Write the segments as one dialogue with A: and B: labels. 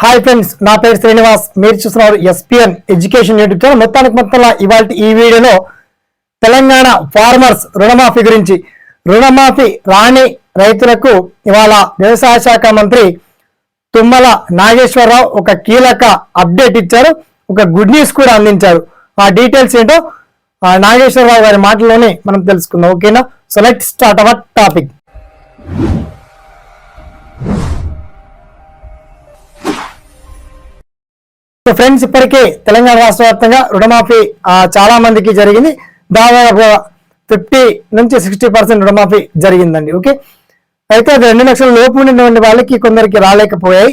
A: Hi friends నా పేరు శ్రీనివాస్. మీరు చూస్తున్నారు ఎస్పిఎన్ ఎడ్యుకేషన్ యూట్యూబ్ ఛానల్ మొత్తానికి మొత్తంలో ఇవాళ ఈ వీడియోలో తెలంగాణ ఫార్మర్స్ రుణమాఫీ గురించి. రుణమాఫీ రాని రైతులకు ఇవాళ వ్యవసాయ శాఖ మంత్రి తుమ్మల నాగేశ్వరరావు ఒక కీలక అప్డేట్ ఇచ్చారు. ఒక గుడ్ న్యూస్ కూడా అందించారు. ఆ డీటెయిల్స్ ఏంటో నాగేశ్వరరావు గారి మాటల్లోనే మనం తెలుసుకుందాం. ఓకేనా so let start our topic so friends ఇప్పటికే తెలంగాణ రాష్ట్ర వ్యాప్తంగా రుణమాఫీ చాలా మందికి జరిగింది. దాదాపు ఫిఫ్టీ నుంచి సిక్స్టీ పర్సెంట్ రుణమాఫీ జరిగిందండి. ఓకే? అయితే అది రెండు లక్షల లోపు ఉన్నటువంటి వాళ్ళకి కొందరికి రాలేకపోయాయి.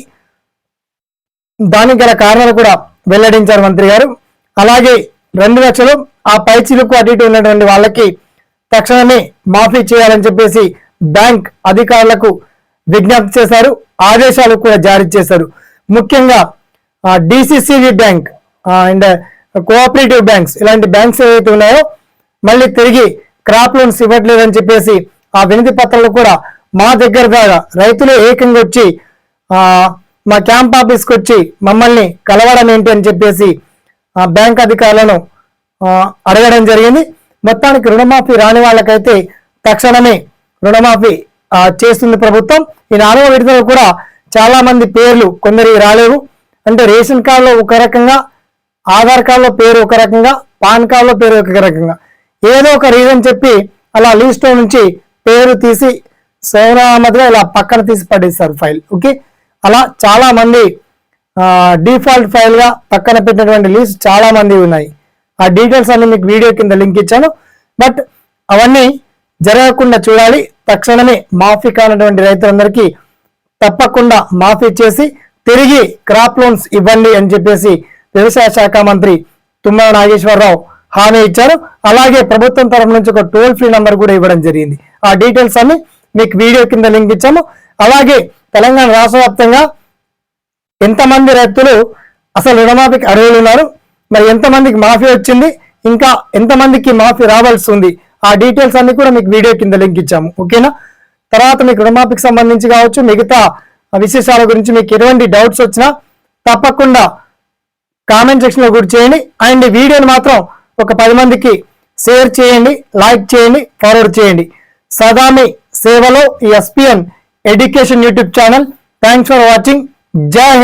A: దానికి గల కారణాలు కూడా వెల్లడించారు మంత్రి గారు. అలాగే రెండు లక్షలు ఆ పై చిలుకు అటు ఇటు ఉన్నటువంటి వాళ్ళకి తక్షణమే మాఫీ చేయాలని చెప్పేసి బ్యాంక్ అధికారులకు విజ్ఞప్తి చేశారు. ఆదేశాలు కూడా జారీ చేశారు. ముఖ్యంగా DCCB bank and cooperative banks ఇలాంటి బ్యాంక్స్ ఏవైతే ఉన్నాయో మళ్ళీ తిరిగి క్రాప్ లోన్స్ ఇవ్వట్లేదని చెప్పేసి ఆ వినతి పత్రాలు కూడా మా దగ్గర దాకా రైతులు ఏకంగా వచ్చి మా క్యాంప్ ఆఫీస్కి వచ్చి మమ్మల్ని కలవడం ఏంటి అని చెప్పేసి ఆ బ్యాంక్ అధికారులను అడగడం జరిగింది. మొత్తానికి రుణమాఫీ రాని వాళ్ళకైతే తక్షణమే రుణమాఫీ చేస్తుంది ప్రభుత్వం. ఈ నాలుగో విడతలో కూడా చాలా మంది పేర్లు కొందరికి రాలేవు. అంటే రేషన్ కార్డులో ఒక రకంగా ఆధార్ కార్డులో పేరు ఒక రకంగా పాన్ కార్డులో పేరు ఒక రకంగా. ఏదో ఒక రీజన్ చెప్పి అలా లిస్ట్లో నుంచి పేరు తీసి సౌనామతిగా ఇలా పక్కన తీసి పడేస్తారు ఫైల్ ఓకే అలా చాలా మంది డిఫాల్ట్ ఫైల్గా పక్కన పెట్టినటువంటి లిస్ట్ చాలా మంది ఉన్నాయి. ఆ డీటెయిల్స్ అన్ని మీకు వీడియో కింద లింక్ ఇచ్చాను. బట్ అవన్నీ జరగకుండా చూడాలి. తక్షణమే మాఫీ కానటువంటి రైతులందరికీ తప్పకుండా మాఫీ చేసి తిరిగి క్రాప్ లోన్స్ ఇవ్వండి అని చెప్పేసి వ్యవసాయ శాఖ మంత్రి తుమ్మల నాగేశ్వరరావు హామీ ఇచ్చారు. అలాగే ప్రభుత్వం తరఫు నుంచి ఒక టోల్ ఫ్రీ నంబర్ కూడా ఇవ్వడం జరిగింది. ఆ డీటెయిల్స్ అన్ని మీకు వీడియో కింద లింక్ ఇచ్చాము. అలాగే తెలంగాణ రాష్ట్ర వ్యాప్తంగా ఎంతమంది రైతులు అసలు రుణమాఫీకి అర్హులు ఉన్నారు? మరి ఎంతమందికి మాఫీ వచ్చింది? ఇంకా ఎంతమందికి మాఫీ రావాల్సి ఉంది? ఆ డీటెయిల్స్ అన్ని కూడా మీకు వీడియో కింద లింక్ ఇచ్చాము. ఓకేనా? తర్వాత మీకు రుణమాఫీకి సంబంధించి కావచ్చు మిగతా విశేషాల గురించి మీకు ఎటువంటి డౌట్స్ వచ్చినా తప్పకుండా కామెంట్ సెక్షన్లో కూడా చేయండి. అండ్ వీడియోని మాత్రం ఒక పది మందికి షేర్ చేయండి లైక్ చేయండి ఫార్వర్డ్ చేయండి. సదామి సేవలో SPN education YouTube channel thanks for watching జై హింద్